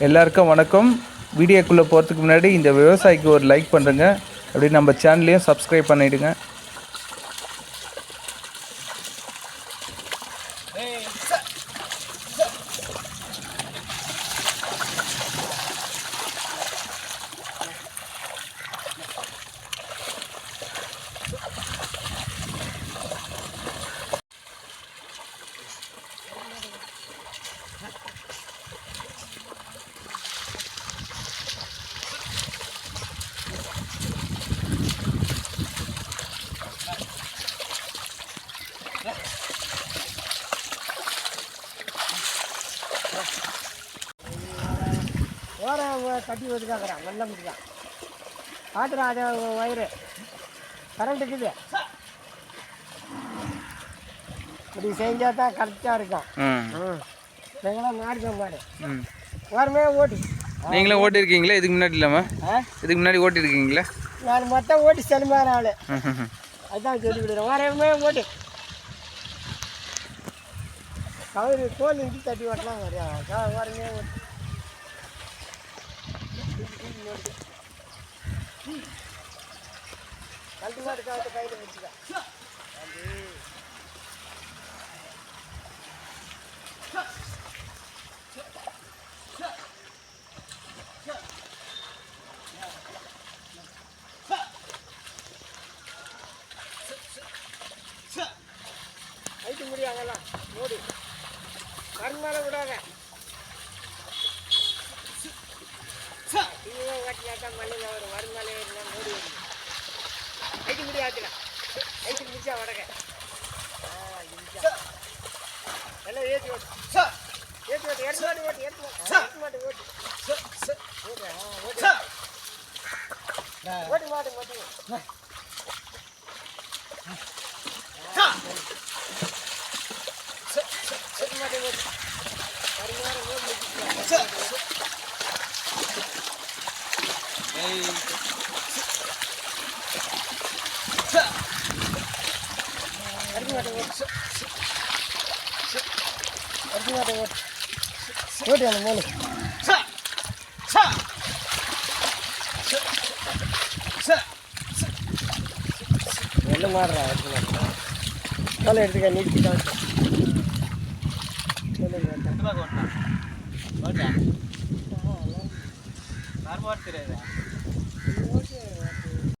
எல்லாருக்கும் வணக்கம். வீடியோக்குள்ளே போகிறதுக்கு முன்னாடி இந்த விவசாயிக்கு ஒரு லைக் பண்ணுறேங்க அப்படி நம்ம சேனல்லையும் சப்ஸ்கிரைப் பண்ணிவிடுங்க ஓர கட்டி வச்சுக்காக்குறான் வெள்ளம் முடிக்கான் பார்த்துடா அது வயிறு. கரண்ட் இருக்குது. இப்படி செஞ்சால் தான் கரெக்டாக இருக்கும். நீங்களாம் மாடுதான் மாடு ஓரமே ஓட்டி. நீங்களும் ஓட்டியிருக்கீங்களா இதுக்கு முன்னாடி இல்லாமல் இதுக்கு முன்னாடி ஓட்டியிருக்கீங்களா நான் மொத்தம் ஓட்டி செலுமான ஆள். அதுதான் சொல்லி விடுறேன் ஓரமே ஓட்டு. கவரி கோல் இஞ்சி தட்டி வரலாம் வரையா ஓரமே ஓட்டு கண்டு மாட்டு கவுத்து கையில் முடிச்சுக்க ஐட்டு மூடி. இவங்க கட்டினா தான் மண்ணில் வரும். மறுநாள் ஏறினா மூடி ஐட்டு முடி ஐட்டு முடிச்சா ஏற்றி ஓட்டு. ஏற்றி ஓட்டு. எடுத்து மாட்டு ஓட்டு எடுத்து எடுத்து மாட்டு ஓட்டு மாட்டு ஓட்டு மறுநாள் ஓட்டு முடிச்சு அடிக்க மாட்டேன் ஓட்டு அடிக்க மாட்டேன் அந்த என்ன மாடுறா? அடிக்க மாட்டேன் தோலை எடுத்துக்க நீட்டு தான் தெரியாது